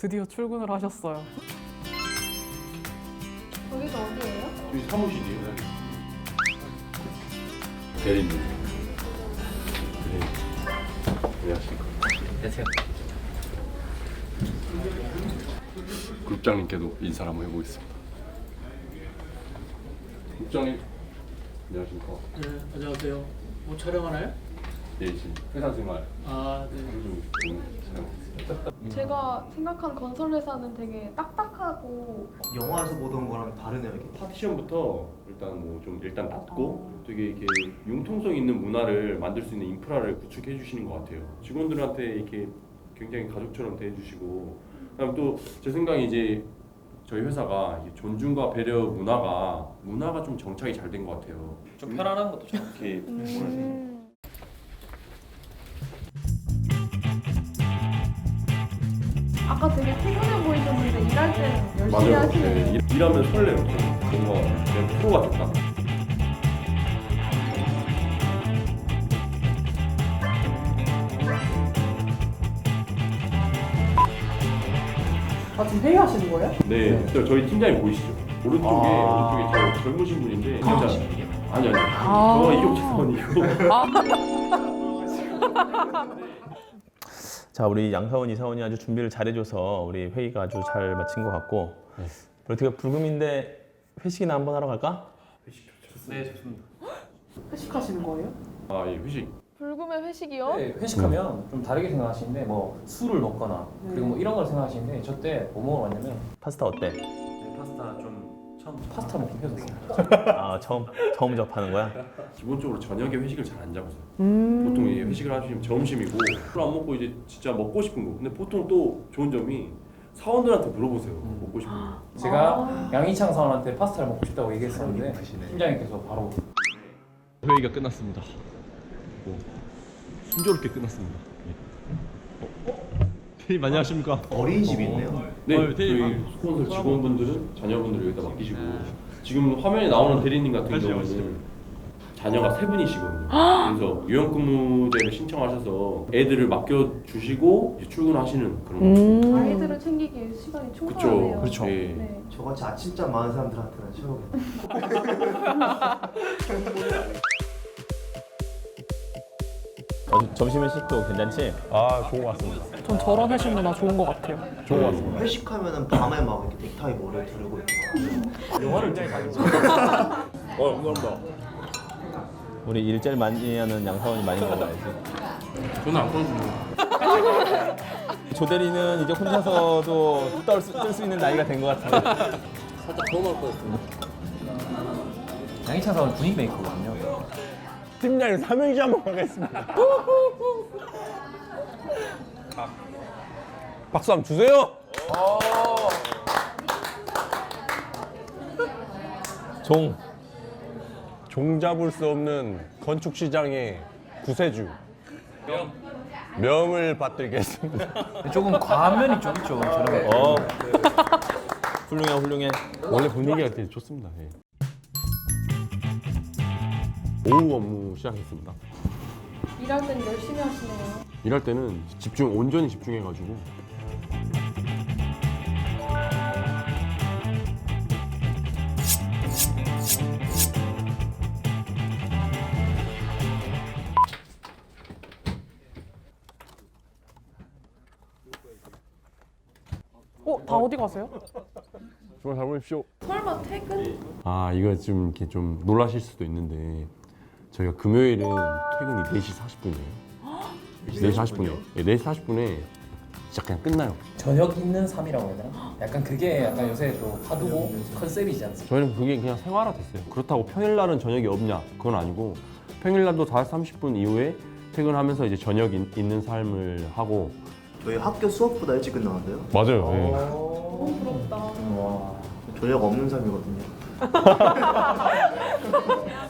드디어 출근을 하셨어요. 여기가 어디예요? 여기 사무실이에요. 대리님. 네. 안녕하십니까. 안녕하세요. 국장님께도 인사를 한번 해보겠습니다. 국장님. 안녕하십니까. 네, 안녕하세요. 뭐 촬영하나요? 네, 지금 회사 생활 아, 네. 좀. 제가 생각한 건설 회사는 되게 딱딱하고 영화에서 보던 거랑 다르네요 이게. 파티션부터 일단 뭐 좀 일단 낮고 되게 이렇게 융통성 있는 문화를 만들 수 있는 인프라를 구축해 주시는 것 같아요. 직원들한테 이렇게 굉장히 가족처럼 대해주시고 그다음 또 제 생각에 이제 저희 회사가 이게 존중과 배려 문화가 문화가 좀 정착이 잘 된 것 같아요. 좀 편안한 것도 좀. 이렇게 음. 아까 되게 피곤해 보이셨는데 일할 때는 열심히 맞아요. 하시네요. 네, 일- 일하면 설레요. 좀 뭔가 내가 프로가 됐다. 아 지금 회의하시는 거예요? 네, 저 저희 팀장님 보이시죠? 오른쪽에 아. 오른쪽에 저 젊으신 분인데 진짜 아니 아니 아. 저 이쪽 차원이고 자 우리 양사원 이사원이 아주 준비를 잘해줘서 우리 회의가 아주 잘 마친 것 같고 네. 어떻게 불금인데 회식이나 한번 하러 갈까? 네, 좋습니다. 회식하시는 거예요? 아 예 회식 불금의 회식이요? 네, 회식하면 좀 다르게 생각하시는데 뭐 술을 먹거나 그리고 뭐 이런 걸 생각하시는데 저 때 뭐 먹으러 왔냐면 파스타 어때? 네, 파스타 좀 처음 파스타 먹고 헤어졌어요. 아 처음 처음 접하는 거야? 기본적으로 저녁에 회식을 잘 안 잡으세요. 음. 보통 이제 회식을 하시면 점심이고 술 안 먹고 이제 진짜 먹고 싶은 거. 근데 보통 또 좋은 점이 사원들한테 물어보세요. 먹고 싶은 거. 제가 양희창 사원한테 파스타를 먹고 싶다고 얘기했었는데 팀장님께서 바로 회의가 끝났습니다. 뭐 순조롭게 끝났습니다. 대님 안녕하십니까? 어린이집이 있네요. 네, 어, 대리님. 저희 스폰서 직원분들은 자녀분들을 여기다 맡기시고 지금 화면에 나오는 대리님 같은 가시죠, 경우는 자녀가 세 분이시거든요. 그래서 유연근무제를 신청하셔서 애들을 맡겨 주시고 이제 출근하시는 그런 음. 아이들을 챙기기 시간이 그렇죠. 충분하네요. 그렇죠. 예. 네. 저같이 아침잠 많은 사람들한테는 최고겠다. 어, 점심 회식도 괜찮지? 아 좋은 것 같습니다. 전 저런 회식 문화 좋은 것 같아요. 좋은 것 같습니다. 회식하면은 밤에 막 이렇게 넥타이 머리에 두르고 있고. 영화를 굉장히 많이 어 감사합니다. 우리 일 제일 많이 하는 양사원이 많이 먹어야지. 저는 안 꺼주고 조대리는 이제 혼자서도 뜰수 있는 나이가 된 것 같은데. 살짝 더 먹을 뻔했어요. 양희창 사원 분위기 메이커거든요. 팀장님 삼행시 한번 가겠습니다. 아, 박수 한번 주세요. 종 종 잡을 수 없는 건축 시장의 구세주. 명을 받들겠습니다. 조금 과한 면이 좀 있죠. 저런 거. 어 훌륭해 훌륭해. 원래 분위기가 되게 좋습니다. 예. 오후 업무 시작했습니다. 일할 때는 열심히 하시네요. 일할 때는 집중 온전히 집중해가지고 어, 다 어디 가세요? 정말 잘 보십시오. 설마 퇴근? 아 이거 좀 이렇게 좀 놀라실 수도 있는데 저희가 금요일은 퇴근이 4시 40분이에요. 4시 40분이요. 네, 4시 40분에 진짜 그냥 끝나요. 저녁 있는 삶이라고 해야 되나? 약간 그게 약간 요새 또 화두고 컨셉이지 않습니까? 저희는 그게 그냥 생활화 됐어요. 그렇다고 평일날은 저녁이 없냐? 그건 아니고 평일날도 5시 30분 이후에 퇴근하면서 이제 저녁 있- 있는 삶을 하고 저희 학교 수업보다 일찍 끝나는데요. 맞아요. 예. 너무 부럽다. 와. 저녁 없는 삶이거든요.